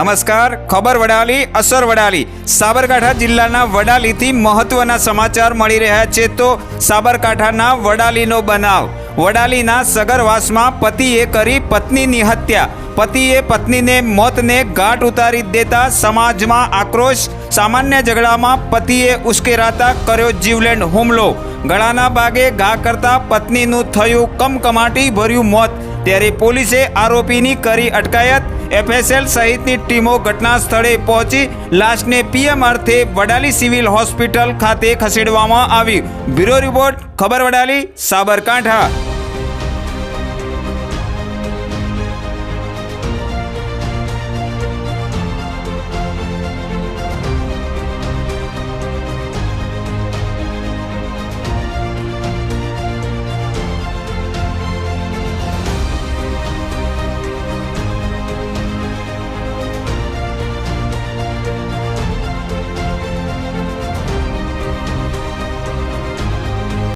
નમસ્કાર. ખબર વડાલી, અસર વડાલી. સાબરકાંઠા જિલ્લાના વડાલીથી મહત્વના સમાચાર મળી રહ્યા છે તો સાબરકાંઠાના વડાલીનો બનાવ. વડાલીના સગરવાસમાં પતિએ કરી પત્નીની હત્યા પતિએ પત્નીને મોતને ઘાટ ઉતારી દેતા સમાજમાં આક્રોશ. સામાન્ય ઝઘડામાં પતિએ ઉશ્કેરાતા કર્યો જીવલેણ હુમલો. ગળાના ભાગે ઘા કરતા પત્નીનું થયું કમકમાટી ભર્યું મોત. ત્યારે પોલીસે આરોપીની કરી અટકાયત. એફએસએલ સહિતની ટીમો ઘટના સ્થળે પહોંચી લાશને પીએમ અર્થે વડાલી સિવિલ હોસ્પિટલ ખાતે ખસેડવામાં આવી. બ્યુરો રિપોર્ટ, ખબર વડાલી, સાબરકાંઠા.